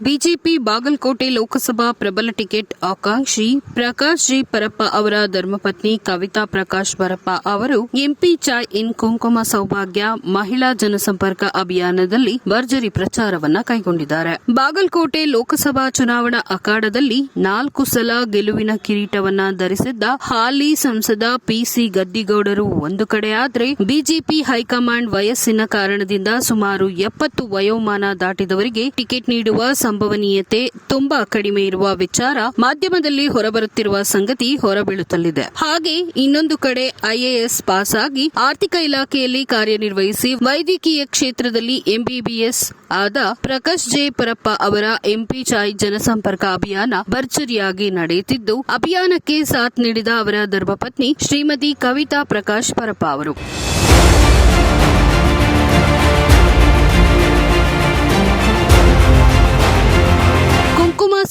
BJP Bagalkot Lok Sabha ಪ್ರಬಲ ticket ಆಕಾಂಕ್ಷಿ Prakash G Parappa ಅವರ ಧರ್ಮಪತ್ನಿ ಕವಿತಾ ಪ್ರಕಾಶ್ ಪರಪ್ಪ ಅವರು ಎಂಪಿ ಚಾಯ್ ಇನ್ ಕುಂಕುಮ ಸೌಭಾಗ್ಯ ಮಹಿಳಾ ಜನಸಂಪರ್ಕ ಅಭಿಯಾನದಲ್ಲಿ ಭರ್ಜರಿ ಪ್ರಚಾರವನ್ನ ಕೈಗೊಂಡಿದ್ದಾರೆ. ಬಾಗಲಕೋಟೆ ಲೋಕಸಭಾ ಚುನಾವಣಾ ಅಖಾಡದಲ್ಲಿ ನಾಲ್ಕು ಸಲ ಗೆಲುವಿನ ಕಿರೀಟವನ್ನ ಧರಿಸಿದ್ದ ಹಾಲಿ ಸಂಸದ ಪಿಸಿ ಗದ್ದಿಗೌಡರು ಒಂದು ಕಡೆಯಾದ್ರೆ ಬಿಜೆಪಿ ಹೈಕಮಾಂಡ್ ವಯಸ್ಸಿನ ಕಾರಣದಿಂದ ಸುಮಾರು ಎಪ್ಪತ್ತು ವಯೋಮಾನ ದಾಟಿದವರಿಗೆ ಟಿಕೆಟ್ ನೀಡುವ ಸಂಭವನೀಯತೆ ತುಂಬಾ ಕಡಿಮೆ ಇರುವ ವಿಚಾರ ಮಾಧ್ಯಮದಲ್ಲಿ ಹೊರಬರುತ್ತಿರುವ ಸಂಗತಿ ಹೊರಬೀಳುತ್ತಲಿದೆ. ಹಾಗೆ ಇನ್ನೊಂದು ಕಡೆ ಐಎಎಸ್ ಪಾಸ್ ಆಗಿ ಆರ್ಥಿಕ ಇಲಾಖೆಯಲ್ಲಿ ಕಾರ್ಯನಿರ್ವಹಿಸಿ ವೈದ್ಯಕೀಯ ಕ್ಷೇತ್ರದಲ್ಲಿ ಎಂಬಿಬಿಎಸ್ ಆದ ಪ್ರಕಾಶ್ ಜೆ ಪರಪ್ಪ ಅವರ ಎಂಪಿ ಚಾಯ್ ಜನಸಂಪರ್ಕ ಅಭಿಯಾನ ಭರ್ಜರಿಯಾಗಿ ನಡೆಯುತ್ತಿದ್ದು, ಅಭಿಯಾನಕ್ಕೆ ಸಾಥ್ ನೀಡಿದ ಅವರ ಧರ್ಮಪತ್ನಿ ಶ್ರೀಮತಿ ಕವಿತಾ ಪ್ರಕಾಶ್ ಪರಪ್ಪ ಅವರು.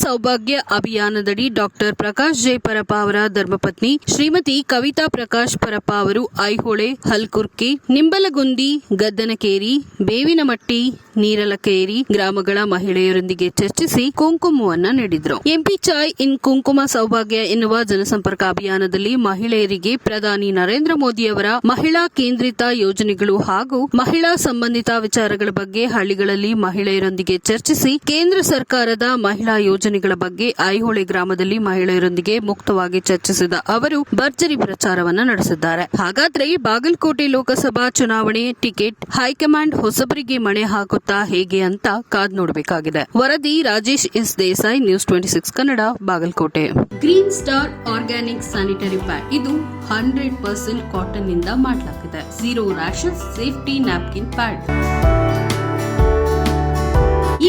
ಸೌಭಾಗ್ಯ ಅಭಿಯಾನದಡಿ ಡಾಕ್ಟರ್ ಪ್ರಕಾಶ್ ಜೆ ಪರಪ್ಪ ಅವರ ಧರ್ಮಪತ್ನಿ ಶ್ರೀಮತಿ ಕವಿತಾ ಪ್ರಕಾಶ್ ಪರಪ್ಪ ಅವರು ಐಹೊಳೆ, ಹಲ್ಕುರ್ಕಿ, ನಿಂಬಲಗುಂದಿ, ಗದ್ದನಕೇರಿ, ಬೇವಿನಮಟ್ಟಿ, ನೀರಲಕೇರಿ ಗ್ರಾಮಗಳ ಮಹಿಳೆಯರೊಂದಿಗೆ ಚರ್ಚಿಸಿ ಕುಂಕುಮವನ್ನ ನೀಡಿದ್ರು. ಎಂಪಿ ಚಾಯ್ ಇನ್ ಕುಂಕುಮ ಸೌಭಾಗ್ಯ ಎನ್ನುವ ಜನಸಂಪರ್ಕ ಅಭಿಯಾನದಲ್ಲಿ ಮಹಿಳೆಯರಿಗೆ ಪ್ರಧಾನಿ ನರೇಂದ್ರ ಮೋದಿ ಅವರ ಮಹಿಳಾ ಕೇಂದ್ರಿತ ಯೋಜನೆಗಳು ಹಾಗೂ ಮಹಿಳಾ ಸಂಬಂಧಿತ ವಿಚಾರಗಳ ಬಗ್ಗೆ ಹಳ್ಳಿಗಳಲ್ಲಿ ಮಹಿಳೆಯರೊಂದಿಗೆ ಚರ್ಚಿಸಿ ಕೇಂದ್ರ ಸರ್ಕಾರದ ಮಹಿಳಾ ಯೋಜನೆಗಳ ಬಗ್ಗೆ ಐಹೊಳೆ ಗ್ರಾಮದಲ್ಲಿ ಮಹಿಳೆಯರೊಂದಿಗೆ ಮುಕ್ತವಾಗಿ ಚರ್ಚಿಸಿದ ಅವರು, ಭರ್ಜರಿ ಪ್ರಚಾರವನ್ನ ನಡೆಸಿದ್ದಾರೆ. ಹಾಗಾದ್ರೆ ಬಾಗಲಕೋಟೆ ಲೋಕಸಭಾ ಚುನಾವಣೆ ಟಿಕೆಟ್ ಹೈಕಮಾಂಡ್ ಹೊಸಬರಿಗೆ ಮಣೆ ಹಾಕುತ್ತಾ ಹೇಗೆ ಅಂತ ಕಾದ್ ನೋಡಬೇಕಾಗಿದೆ. ವರದಿ Rajesh S Desai, news twenty six Kannada, Bagalkot. Green star organic sanitary pad. ಇದು ಹಂಡ್ರೆಡ್ ಪರ್ಸೆಂಟ್ ಕಾಟನ್ನಿಂದ ಮಾಡಲಾಗಿದೆ zero rashes safety napkin pad